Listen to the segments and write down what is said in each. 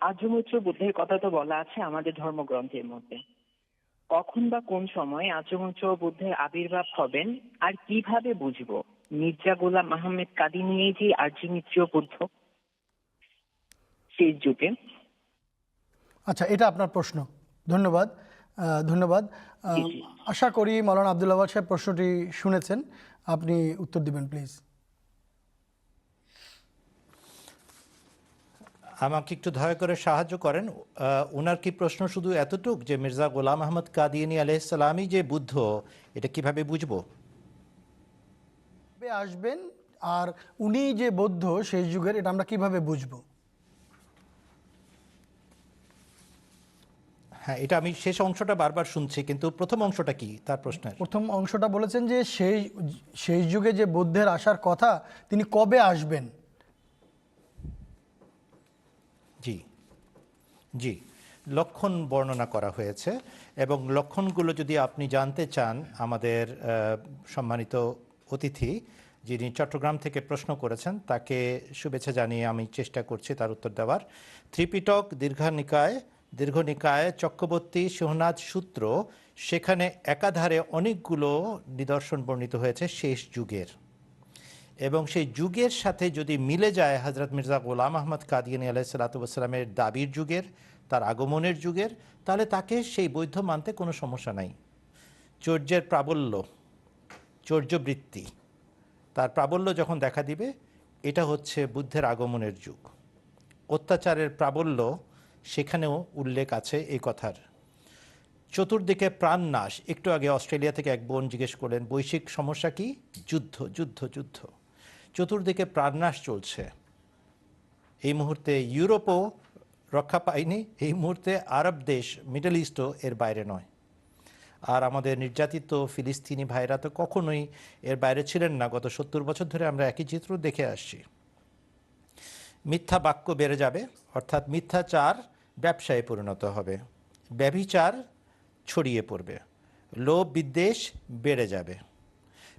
আর্যমৈত্র বুদ্ধের কথা তো বলা আছে আমাদের ধর্মগ্রন্থের মধ্যে। কখন বা কোন সময় আর্যমৈত্র বুদ্ধের আবির্ভাব হবেন আর কীভাবে বুঝব? মির্জা গোলাম আহমেদ কাদিনী যে আর্যমিত্র বুদ্ধ শেষ যুগে। আচ্ছা এটা আপনার প্রশ্ন। ধন্যবাদ। ধন্যবাদ। আশা করি মৌলানা আবদুল্লাহ সাহেব প্রশ্নটি শুনেছেন। আপনি উত্তর দিবেন প্লিজ। আমাকে একটু দয়া করে সাহায্য করেন। ওনার কি প্রশ্ন শুধু এতটুক যে মির্জা গোলাম আহমদ কাদিয়ানি আলাইসালামই যে বুদ্ধ এটা কীভাবে বুঝব? আসবেন আর উনি যে বৌদ্ধ শেষ যুগের এটা আমরা কীভাবে বুঝব? হ্যাঁ এটা আমি শেষ অংশটা বারবার শুনছি কিন্তু প্রথম অংশটা কি তার প্রশ্নের? প্রথম অংশটা বলেছেন যে সেই শেষ যুগে যে বুদ্ধের আসার কথা তিনি কবে আসবেন? জি জি। লক্ষণ বর্ণনা করা হয়েছে এবং লক্ষণগুলো যদি আপনি জানতে চান আমাদের সম্মানিত অতিথি যিনি চট্টগ্রাম থেকে প্রশ্ন করেছেন, তাকে শুভেচ্ছা জানিয়ে আমি চেষ্টা করছি তার উত্তর দেওয়ার। ত্রিপিটক, দীর্ঘনিকায় দীর্ঘনিকায় চক্রবর্তী সোহনাথ সূত্র সেখানে একাধারে অনেকগুলো নিদর্শন বর্ণিত হয়েছে শেষ যুগের। এবং সেই যুগের সাথে যদি মিলে যায় হজরত মির্জা গোলাম আহমদ কাদিয়ানী কাদিয়ানি আলাইসালাতামের দাবির যুগের, তার আগমনের যুগের, তাহলে তাকে সেই বৈধ মানতে কোনো সমস্যা নাই। চর্যের প্রাবল্য, চর্যবৃত্তি, তার প্রাবল্য যখন দেখা দিবে, এটা হচ্ছে বুদ্ধের আগমনের যুগ। অত্যাচারের প্রাবল্য, সেখানেও উল্লেখ আছে এই কথার। চতুর্দিকে প্রাণনাশ, একটু আগে অস্ট্রেলিয়া থেকে এক বোন জিজ্ঞেস করলেন, বৈশ্বিক সমস্যা কি? যুদ্ধ যুদ্ধ যুদ্ধ। চতুর্দিকে প্রাণনাশ চলছে। এই মুহূর্তে ইউরোপও রক্ষা পায়নি, এই মুহূর্তে আরব দেশ মিডল ইস্টও এর বাইরে নয়। আর আমাদের নির্যাতিত ফিলিস্তিনি ভাইরা তো কখনোই এর বাইরে ছিলেন না, গত সত্তর বছর ধরে আমরা একই চিত্র দেখে আসছি। মিথ্যা বাক্য বেড়ে যাবে, অর্থাৎ মিথ্যাচার ব্যবসায় পরিণত হবে, ব্যভিচার ছড়িয়ে পড়বে, লোভ বিদ্বেষ বেড়ে যাবে।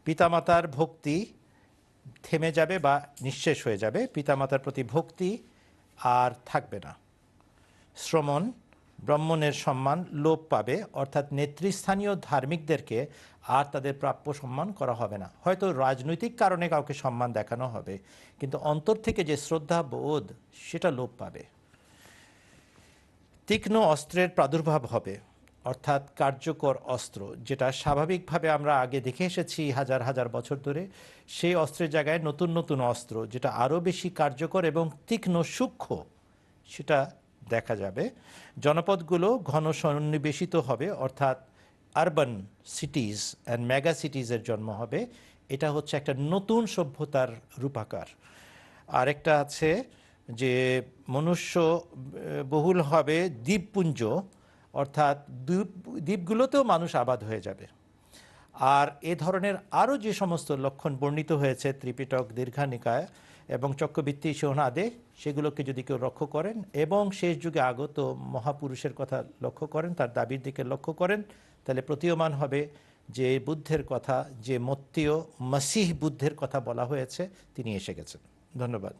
পিতামাতার ভক্তি থেমে যাবে বা নিঃশেষ হয়ে যাবে, পিতামাতার প্রতি ভক্তি আর থাকবে না। শ্রমণ, ব্রাহ্মণের সম্মান লোপ পাবে, অর্থাৎ নেতৃস্থানীয় ধার্মিকদেরকে আর তাদের প্রাপ্য সম্মান করা হবে না। হয়তো রাজনৈতিক কারণে কাউকে সম্মান দেখানো হবে, কিন্তু অন্তর থেকে যে শ্রদ্ধা, বোধ, সেটা লোপ পাবে। তীক্ষ্ণ অস্ত্রের প্রাদুর্ভাব হবে। অর্থাৎ কার্যকর অস্ত্র, যেটা স্বাভাবিকভাবে আমরা আগে দেখে এসেছি হাজার হাজার বছর ধরে, সেই অস্ত্রের জায়গায় নতুন নতুন অস্ত্র, যেটা আরও বেশি কার্যকর এবং তীক্ষ্ণ সূক্ষ্ম, সেটা দেখা যাবে। জনপদগুলো ঘন সন্নিবেশিত হবে, অর্থাৎ আরবান সিটিজ অ্যান্ড মেগা সিটিজের জন্ম হবে। এটা হচ্ছে একটা নতুন সভ্যতার রূপাকার। আরেকটা আছে যে মনুষ্য বহুল হবে দ্বীপপুঞ্জ অর্থাৎ দ্বীপ, দ্বীপগুলোতেও মানুষ আবাদ হয়ে যাবে। আর এ ধরনের আরও যে সমস্ত লক্ষণ বর্ণিত হয়েছে, ত্রিপিটক, দীর্ঘানিকায় এবং চক্রবৃত্তি সোহনাদে সেগুলোকে যদি কেউ লক্ষ্য করেন এবং শেষ যুগে আগত মহাপুরুষের কথা লক্ষ্য করেন, তার দাবির দিকে লক্ষ্য করেন, তাহলে প্রতীয়মান হবে যে বুদ্ধের কথা, যে মত্তীয় মসিহ বুদ্ধের কথা বলা হয়েছে, তিনি এসে গেছেন। ধন্যবাদ।